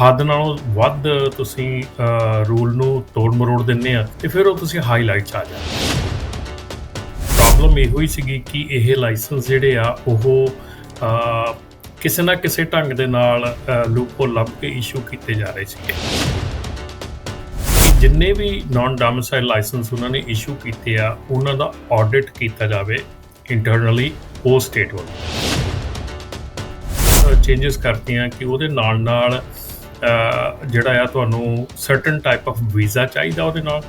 ਹੱਦ ਨਾਲੋਂ ਵੱਧ ਤੁਸੀਂ ਰੂਲ ਨੂੰ ਤੋੜ ਮਰੋੜ ਦਿੰਦੇ ਆ ਤੇ ਫਿਰ ਉਹ ਤੁਸੀਂ ਹਾਈਲਾਈਟ ਚ ਆ ਜਾਂਦੇ ਪ੍ਰੋਬਲਮ ਇਹੋ ਹੀ ਸੀਗੀ ਕਿ ਇਹ ਲਾਇਸੈਂਸ ਜਿਹੜੇ ਆ, ਉਹ ਕਿਸੇ ਨਾ ਕਿਸੇ ਢੰਗ ਦੇ ਨਾਲ ਲੂਪਹੋਲ ਲੱਭ ਕੇ ਇਸ਼ੂ ਕੀਤੇ ਜਾ ਰਹੇ ਸੀਗੇ। ਜਿੰਨੇ ਵੀ ਨਾਨ ਡੋਮਿਸਾਈਲ ਲਾਇਸੈਂਸ ਉਹਨਾਂ ਨੇ ਇਸ਼ੂ ਕੀਤੇ ਆ, ਉਹਨਾਂ ਦਾ ਆਡਿਟ ਕੀਤਾ ਜਾਵੇ ਇੰਟਰਨਲੀ ਉਹ ਸਟੇਟ ਵੱਲੋਂ। ਚੇਂਜਸ ਕਰਤੀਆਂ ਕਿ ਉਹਦੇ ਨਾਲ ਨਾਲ ਜਿਹੜਾ ਆ ਤੁਹਾਨੂੰ ਸਰਟਨ ਟਾਈਪ ਆਫ ਵੀਜ਼ਾ ਚਾਹੀਦਾ ਉਹਦੇ ਨਾਲ।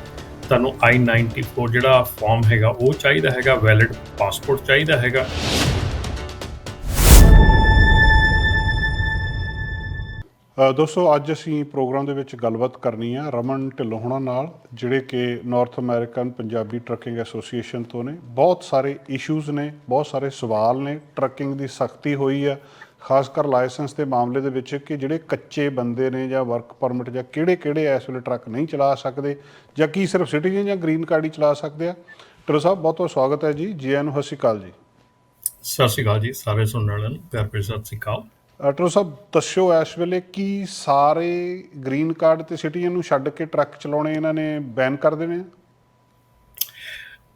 ਤੁਹਾਨੂੰ I94 ਜਿਹੜਾ ਫਾਰਮ ਹੈਗਾ, ਉਹ ਚਾਹੀਦਾ ਹੈਗਾ ਵੈਲਿਡ ਪਾਸਪੋਰਟ ਚਾਹੀਦਾ ਹੈਗਾ। ਦੋਸਤੋ, ਅੱਜ ਅਸੀਂ ਪ੍ਰੋਗਰਾਮ ਦੇ ਵਿੱਚ ਗੱਲਬਾਤ ਕਰਨੀ ਆ ਰਮਨ ਢਿੱਲੋਂ ਹੋਣਾ ਨਾਲ, ਜਿਹੜੇ ਕਿ north American Punjabi trucking association ਤੋਂ ਨੇ। ਬਹੁਤ ਸਾਰੇ ਇਸ਼ੂਜ਼ ਨੇ, ਬਹੁਤ ਸਾਰੇ ਸਵਾਲ ਨੇ। ਟਰੱਕਿੰਗ ਦੀ ਸਖਤੀ ਹੋਈ ਆ। ਖਾਸ ਕਰ ਲਾਇਸੈਂਸ ਦੇ ਮਾਮਲੇ ਦੇ ਵਿੱਚ ਕਿ ਜਿਹੜੇ ਕੱਚੇ ਬੰਦੇ ਨੇ ਜਾਂ ਵਰਕ ਪਰਮਿਟ ਜਾਂ ਕਿਹੜੇ ਕਿਹੜੇ ਇਸ ਵੇਲੇ ਟਰੱਕ ਨਹੀਂ ਚਲਾ ਸਕਦੇ ਜਾਂ ਕੀ ਸਿਰਫ ਸਿਟੀਜ਼ਨ ਜਾਂ ਗ੍ਰੀਨ ਕਾਰਡ ਹੀ ਚਲਾ ਸਕਦੇ ਆ। ਢਿੱਲੋਂ ਸਾਹਿਬ ਬਹੁਤ ਬਹੁਤ ਸਵਾਗਤ ਹੈ ਜੀ। ਜੀ ਨੂੰ ਸਤਿ ਸ਼੍ਰੀ ਅਕਾਲ ਜੀ। ਸਤਿ ਸ਼੍ਰੀ ਅਕਾਲ ਜੀ ਸਾਰੇ ਸੁਣਨ ਵਾਲਿਆਂ ਨੂੰ ਪਿਆਰ ਭਰੀ ਸਤਿ ਸ਼੍ਰੀ ਅਕਾਲ। ਅਟਰੋ ਸਾਹਿਬ ਦੱਸਿਓ ਇਸ ਵੇਲੇ ਕੀ ਸਾਰੇ ਗ੍ਰੀਨ ਕਾਰਡ ਤੇ ਸਿਟੀਜ਼ਨ ਨੂੰ ਛੱਡ ਕੇ ਟਰੱਕ ਚਲਾਉਣੇ ਇਹਨਾਂ ਨੇ ਬੈਨ ਕਰ ਦੇਣੇ ਆ?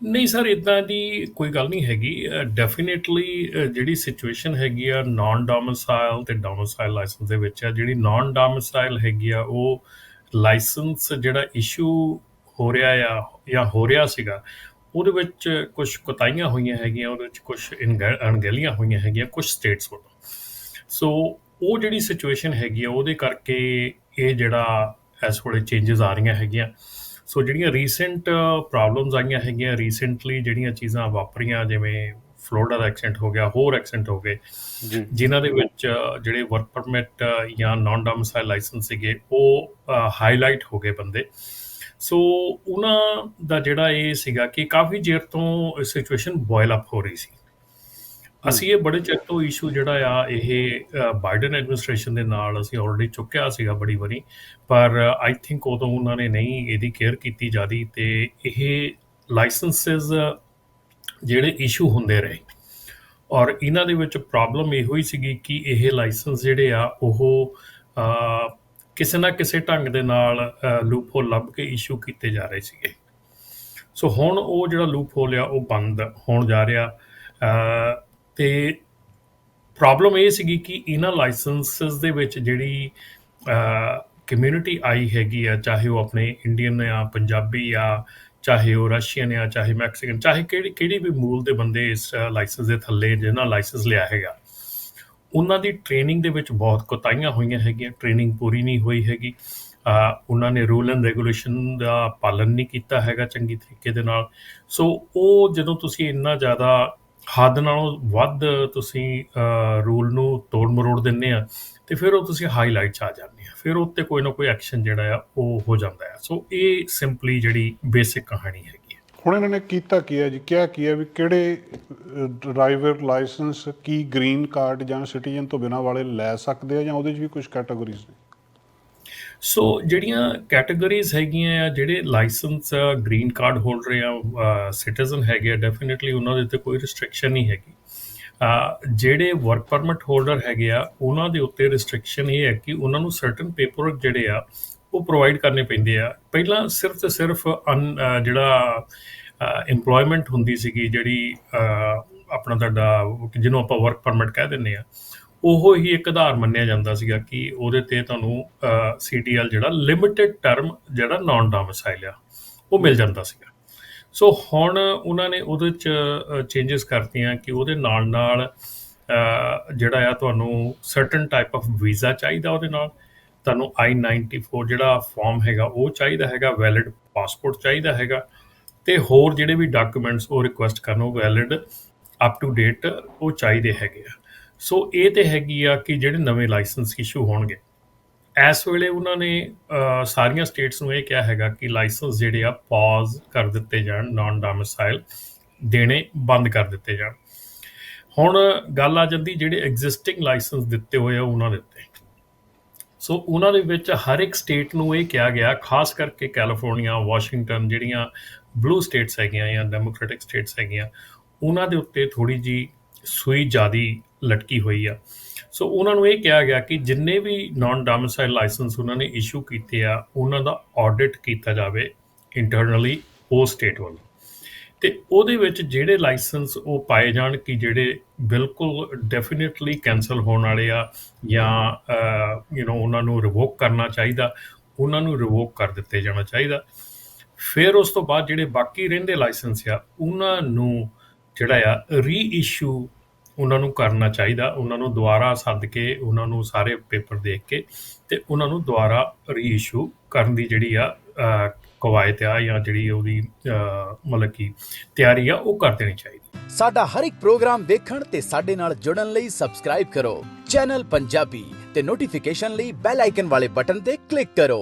ਨਹੀਂ ਸਰ ਇਦਾਂ ਦੀ ਕੋਈ ਗੱਲ ਨਹੀਂ ਹੈਗੀ। ਡੈਫੀਨੇਟਲੀ ਜਿਹੜੀ ਸਿਚੁਏਸ਼ਨ ਹੈਗੀ ਆ ਨਾਨ ਡੋਮਿਸਾਈਲ ਤੇ ਡੋਮਿਸਾਈਲ ਲਾਇਸੈਂਸ ਦੇ ਵਿੱਚ ਆ, ਜਿਹੜੀ ਨਾਨ ਡੋਮਿਸਾਈਲ ਹੈਗੀ ਆ, ਉਹ ਲਾਇਸੈਂਸ ਜਿਹੜਾ ਇਸ਼ੂ ਹੋ ਰਿਹਾ ਆ ਜਾਂ ਹੋ ਰਿਹਾ ਸੀਗਾ, ਉਹਦੇ ਵਿੱਚ ਕੁਝ ਕੁਤਾਈਆਂ ਹੋਈਆਂ ਹੈਗੀਆਂ, ਉਹਦੇ ਵਿੱਚ ਕੁਝ ਅਣਗਹਿਲੀਆਂ ਹੋਈਆਂ ਹੈਗੀਆਂ ਕੁਝ ਸਟੇਟਸ ਵੱਲੋਂ। ਸੋ ਉਹ ਜਿਹੜੀ ਸਿਚੁਏਸ਼ਨ ਹੈਗੀ ਆ, ਉਹਦੇ ਕਰਕੇ ਇਹ ਜਿਹੜਾ ਇਸ ਵੇਲੇ ਚੇਂਜਸ ਆ ਰਹੀਆਂ ਹੈਗੀਆਂ। ਸੋ ਜਿਹੜੀਆਂ ਰੀਸੈਂਟ ਪ੍ਰੋਬਲਮਸ ਆਈਆਂ ਹੈਗੀਆਂ ਰੀਸੈਂਟਲੀ ਜਿਹੜੀਆਂ ਚੀਜ਼ਾਂ ਵਾਪਰੀਆਂ ਜਿਵੇਂ ਫਲੋਰੀਡਾ ਦਾ ਐਕਸੀਡੈਂਟ ਹੋ ਗਿਆ ਹੋਰ ਐਕਸੀਡੈਂਟ ਹੋ ਗਏ ਜਿਨ੍ਹਾਂ ਦੇ ਵਿੱਚ ਅ, ਜਿਹੜੇ ਵਰਕ ਪਰਮਿਟ ਜਾਂ ਨਾਨ ਡੋਮਿਸਾਈਲ ਲਾਇਸੈਂਸ ਸੀਗੇ ਉਹ ਹਾਈਲਾਈਟ ਹੋ ਗਏ ਬੰਦੇ। ਸੋ ਉਹਨਾਂ ਦਾ ਜਿਹੜਾ ਇਹ ਸੀਗਾ ਕਿ ਕਾਫੀ ਚਿਰ ਤੋਂ ਸਿਚੁਏਸ਼ਨ ਬੋਇਲ ਅਪ ਹੋ ਰਹੀ ਸੀ। ਅਸੀਂ ਇਹ ਬੜੇ ਚਿਰ ਤੋਂ ਇਸ਼ੂ ਜਿਹੜਾ ਆ, ਇਹ ਬਾਈਡਨ ਐਡਮਿਨਿਸਟ੍ਰੇਸ਼ਨ ਦੇ ਨਾਲ ਅਸੀਂ ਆਲਰੇਡੀ ਚੁੱਕਿਆ ਸੀਗਾ ਬੜੀ ਵਾਰੀ, ਪਰ ਆਈ ਥਿੰਕ ਉਦੋਂ ਉਹਨਾਂ ਨੇ ਨਹੀਂ ਇਹਦੀ ਕੇਅਰ ਕੀਤੀ ਜ਼ਿਆਦੀ ਤੇ ਇਹ ਲਾਇਸੈਂਸਸ ਜਿਹੜੇ ਇਸ਼ੂ ਹੁੰਦੇ ਰਹੇ। ਔਰ ਇਹਨਾਂ ਦੇ ਵਿੱਚ ਪ੍ਰੋਬਲਮ ਇਹੋ ਹੀ ਸੀਗੀ ਕਿ ਇਹ ਲਾਇਸੈਂਸ ਜਿਹੜੇ ਆ, ਉਹ ਕਿਸੇ ਨਾ ਕਿਸੇ ਢੰਗ ਦੇ ਨਾਲ ਲੂਪਹੋਲ ਲੱਭ ਕੇ ਇਸ਼ੂ ਕੀਤੇ ਜਾ ਰਹੇ ਸੀਗੇ। ਸੋ ਹੁਣ ਉਹ ਜਿਹੜਾ ਲੂਪਹੋਲ ਆ, ਉਹ ਬੰਦ ਹੋਣ ਜਾ ਰਿਹਾ। ਤੇ ਪ੍ਰੋਬਲਮ ਇਹ ਸੀਗੀ ਕਿ ਇਹਨਾਂ ਲਾਇਸੈਂਸਸ ਦੇ ਵਿੱਚ ਜਿਹੜੀ ਕਮਿਊਨਿਟੀ ਆਈ ਹੈਗੀ ਆ, ਚਾਹੇ ਉਹ ਆਪਣੇ ਇੰਡੀਅਨ ਆ, ਪੰਜਾਬੀ ਆ, ਚਾਹੇ ਉਹ ਰਸ਼ੀਅਨ ਆ, ਚਾਹੇ ਮੈਕਸੀਕਨ ਚਾਹੇ ਕਿਹੜੀ ਕਿਹੜੀ ਵੀ ਮੂਲ ਦੇ ਬੰਦੇ ਇਸ ਲਾਇਸੈਂਸ ਦੇ ਥੱਲੇ ਜਿਹਨਾਂ ਲਾਇਸੈਂਸ ਲਿਆ ਹੈਗਾ, ਉਹਨਾਂ ਦੀ ਟ੍ਰੇਨਿੰਗ ਦੇ ਵਿੱਚ ਬਹੁਤ ਕੋਤਾਹੀਆਂ ਹੋਈਆਂ ਹੈਗੀਆਂ ਟ੍ਰੇਨਿੰਗ ਪੂਰੀ ਨਹੀਂ ਹੋਈ ਹੈਗੀ। ਉਹਨਾਂ ਨੇ ਰੂਲ ਐਂਡ ਰੈਗੂਲੇਸ਼ਨ ਦਾ ਪਾਲਨ ਨਹੀਂ ਕੀਤਾ ਹੈਗਾ ਚੰਗੀ ਤਰੀਕੇ ਦੇ ਨਾਲ। ਸੋ ਉਹ ਜਦੋਂ ਤੁਸੀਂ ਇੰਨਾ ਜ਼ਿਆਦਾ ਹੱਦ ਨਾਲੋਂ ਵੱਧ ਤੁਸੀਂ ਰੂਲ ਨੂੰ ਤੋੜ ਮਰੋੜ ਦਿੰਦੇ ਆ ਤੇ ਫਿਰ ਉਹ ਤੁਸੀਂ ਹਾਈਲਾਈਟ ਚ ਆ ਜਾਂਦੇ ਆ। ਫਿਰ ਉੱਤੇ ਕੋਈ ਨਾ ਕੋਈ ਐਕਸ਼ਨ ਜਿਹੜਾ ਆ, ਉਹ ਹੋ ਜਾਂਦਾ ਆ। ਸੋ ਇਹ ਸਿੰਪਲੀ ਜਿਹੜੀ ਬੇਸਿਕ ਕਹਾਣੀ ਹੈਗੀ ਹੈ ਹੁਣ ਇਹਨਾਂ ਨੇ ਕੀਤਾ ਕੀ ਹੈ ਜੀ? ਕਿਹਾ ਕੀ ਹੈ ਵੀ ਕਿਹੜੇ ਡਰਾਈਵਰ ਲਾਇਸੈਂਸ ਕੀ ਗ੍ਰੀਨ ਕਾਰਡ ਜਾਂ ਸਿਟੀਜ਼ਨ ਤੋਂ ਬਿਨਾਂ ਵਾਲੇ ਲੈ ਸਕਦੇ ਆ ਜਾਂ ਉਹਦੇ 'ਚ ਵੀ ਕੁਝ ਕੈਟਾਗਰੀਜ਼ ਨੇ? ਸੋ ਜਿਹੜੀਆਂ ਕੈਟਾਗਰੀਜ਼ ਹੈਗੀਆਂ ਆ, ਜਿਹੜੇ ਲਾਇਸੈਂਸ ਗ੍ਰੀਨ ਕਾਰਡ ਹੋਲਡਰ ਆ ਸਿਟੀਜ਼ਨ ਹੈਗੇ ਆ ਡੈਫੀਨਿਟਲੀ ਉਹਨਾਂ ਦੇ ਉੱਤੇ ਕੋਈ ਰਿਸਟ੍ਰਿਕਸ਼ਨ ਨਹੀਂ ਹੈਗੀ। ਜਿਹੜੇ ਵਰਕ ਪਰਮਿਟ ਹੋਲਡਰ ਹੈਗੇ ਆ, ਉਹਨਾਂ ਦੇ ਉੱਤੇ ਰਿਸਟ੍ਰਿਕਸ਼ਨ ਇਹ ਹੈ ਕਿ ਉਹਨਾਂ ਨੂੰ ਸਰਟਨ ਪੇਪਰ ਜਿਹੜੇ ਆ, ਉਹ ਪ੍ਰੋਵਾਈਡ ਕਰਨੇ ਪੈਂਦੇ ਆ। ਪਹਿਲਾਂ ਸਿਰਫ ਤੇ ਸਿਰਫ un- ਜਿਹੜਾ EMPLOYMENT ਹੁੰਦੀ ਸੀਗੀ, ਜਿਹੜੀ ਆਪਣਾ ਤੁਹਾਡਾ, ਜਿਹਨੂੰ ਆਪਾਂ ਵਰਕ ਪਰਮਿਟ ਕਹਿ ਦਿੰਦੇ ਆ ਉਹ ਹੀ ਇੱਕ ਆਧਾਰ ਮੰਨਿਆ ਜਾਂਦਾ ਸੀਗਾ ਕਿ ਉਹਦੇ ਤੇ ਤੁਹਾਨੂੰ ਸੀਟੀਐਲ ਜਿਹੜਾ ਲਿਮਿਟਿਡ ਟਰਮ ਜਿਹੜਾ ਨਾਨ ਡੋਮਿਸਾਈਲ ਆ, ਉਹ ਮਿਲ ਜਾਂਦਾ ਸੀਗਾ। ਸੋ ਹੁਣ ਉਹਨਾਂ ਨੇ ਉਹਦੇ ਚ ਚੇਂਜਸ ਕਰਤੀਆਂ ਕਿ ਉਹਦੇ ਨਾਲ ਨਾਲ ਜਿਹੜਾ ਆ ਤੁਹਾਨੂੰ ਸਰਟਨ ਟਾਈਪ ਆਫ ਵੀਜ਼ਾ ਚਾਹੀਦਾ ਉਹਦੇ ਨਾਲ। ਤੁਹਾਨੂੰ I94 ਜਿਹੜਾ ਫਾਰਮ ਹੈਗਾ, ਉਹ ਚਾਹੀਦਾ ਹੈਗਾ ਵੈਲਿਡ ਪਾਸਪੋਰਟ ਚਾਹੀਦਾ ਹੈਗਾ। ਤੇ ਹੋਰ ਜਿਹੜੇ ਵੀ ਡਾਕੂਮੈਂਟਸ ਉਹ ਰਿਕੁਐਸਟ ਕਰਨ, ਉਹ ਵੈਲਿਡ ਅਪ ਟੂ ਡੇਟ ਉਹ ਚਾਹੀਦੇ ਹੈਗੇ ਆ। ਸੋ ਇਹ ਤੇ ਹੈਗੀ ਆ ਕਿ ਜਿਹੜੇ ਨਵੇਂ ਲਾਇਸੈਂਸ ਇਸ਼ੂ ਹੋਣਗੇ। ਇਸ ਵੇਲੇ ਉਹਨਾਂ ਨੇ ਸਾਰੀਆਂ ਸਟੇਟਸ ਨੂੰ ਇਹ ਕਿਹਾ ਹੈਗਾ ਕਿ ਲਾਇਸੈਂਸ ਜਿਹੜੇ ਆ ਪਾਜ਼ ਕਰ ਦਿੱਤੇ ਜਾਣ ਨਾਨ ਡੋਮਿਸਾਈਲ ਦੇਣੇ ਬੰਦ ਕਰ ਦਿੱਤੇ ਜਾਣ। ਹੁਣ ਗੱਲ ਆ ਜਾਂਦੀ ਜਿਹੜੇ ਐਗਜ਼ਿਸਟਿੰਗ ਲਾਇਸੈਂਸ ਦਿੱਤੇ ਹੋਏ ਆ ਉਹਨਾਂ ਦੇ ਉੱਤੇ। ਸੋ ਉਹਨਾਂ ਦੇ ਵਿੱਚ ਹਰ ਇੱਕ ਸਟੇਟ ਨੂੰ ਇਹ ਕਿਹਾ ਗਿਆ, ਖਾਸ ਕਰਕੇ ਕੈਲੀਫੋਰਨੀਆ, ਵਾਸ਼ਿੰਗਟਨ ਜਿਹੜੀਆਂ ਬਲੂ ਸਟੇਟਸ ਹੈਗੀਆਂ ਜਾਂ ਡੈਮੋਕ੍ਰੈਟਿਕ ਸਟੇਟਸ ਹੈਗੀਆਂ, ਉਹਨਾਂ ਦੇ ਉੱਤੇ ਥੋੜੀ ਜੀ ਸੂਈ ਜਿਆਦੀ ਲਟਕੀ ਹੋਈ ਆ। ਸੋ ਉਹਨਾਂ ਨੂੰ ਇਹ ਕਿਹਾ ਗਿਆ ਕਿ ਜਿੰਨੇ ਵੀ ਨਾਨ ਡੋਮਿਸਾਈਲ ਲਾਇਸੈਂਸ ਉਹਨਾਂ ਨੇ ਇਸ਼ੂ ਕੀਤੇ ਆ, ਉਹਨਾਂ ਦਾ ਆਡਿਟ ਕੀਤਾ ਜਾਵੇ ਇੰਟਰਨਲੀ ਉਹ ਸਟੇਟ ਵੱਲੋਂ। ਤੇ ਉਹਦੇ ਵਿੱਚ ਜਿਹੜੇ ਲਾਇਸੈਂਸ ਉਹ ਪਾਏ ਜਾਣ ਕਿ ਜਿਹੜੇ ਬਿਲਕੁਲ ਡੈਫੀਨਿਟਲੀ ਕੈਨਸਲ ਹੋਣ ਵਾਲੇ ਆ ਜਾਂ ਯੂ نو ਉਹਨਾਂ ਨੂੰ ਰਿਵੋਕ ਕਰਨਾ ਚਾਹੀਦਾ, ਉਹਨਾਂ ਨੂੰ ਰਿਵੋਕ ਕਰ ਦਿੱਤੇ ਜਾਣਾ ਚਾਹੀਦਾ। ਫਿਰ ਉਸ ਤੋਂ ਬਾਅਦ ਜਿਹੜੇ ਬਾਕੀ ਰਹਿੰਦੇ ਲਾਇਸੈਂਸ ਆ, ਉਹਨਾਂ ਨੂੰ ਜਿਹੜਾ ਆ ਰੀਇਸ਼ੂ ਉਹਨਾਂ ਨੂੰ ਕਰਨਾ ਚਾਹੀਦਾ ਉਹਨਾਂ ਨੂੰ ਦੁਬਾਰਾ ਸੱਦ ਕੇ ਉਹਨਾਂ ਨੂੰ ਸਾਰੇ ਪੇਪਰ ਦੇਖ ਕੇ ਤੇ ਉਹਨਾਂ ਨੂੰ ਦੁਬਾਰਾ ਰੀਇਸ਼ੂ ਕਰਨ ਦੀ ਜਿਹੜੀ ਆ ਅਹ, ਆ ਜਾਂ ਜਿਹੜੀ ਉਹਦੀ ਮਤਲਬ ਕਿ ਤਿਆਰੀ ਆ ਉਹ ਕਰ ਦੇਣੀ ਚਾਹੀਦੀ। ਸਾਡਾ ਹਰ ਇੱਕ ਪ੍ਰੋਗਰਾਮ ਦੇਖਣ ਤੇ ਸਾਡੇ ਨਾਲ ਜੁੜਨ ਲਈ ਸਬਸਕ੍ਰਾਈਬ ਕਰੋ। ਚੈਨਲ ਪੰਜਾਬੀ ਤੇ ਨੋਟੀਫਿਕੇਸ਼ਨ ਲਈ ਬੈਲ ਆਈਕਨ ਵਾਲੇ ਬਟਨ ਤੇ ਕਲਿੱਕ ਕਰੋ।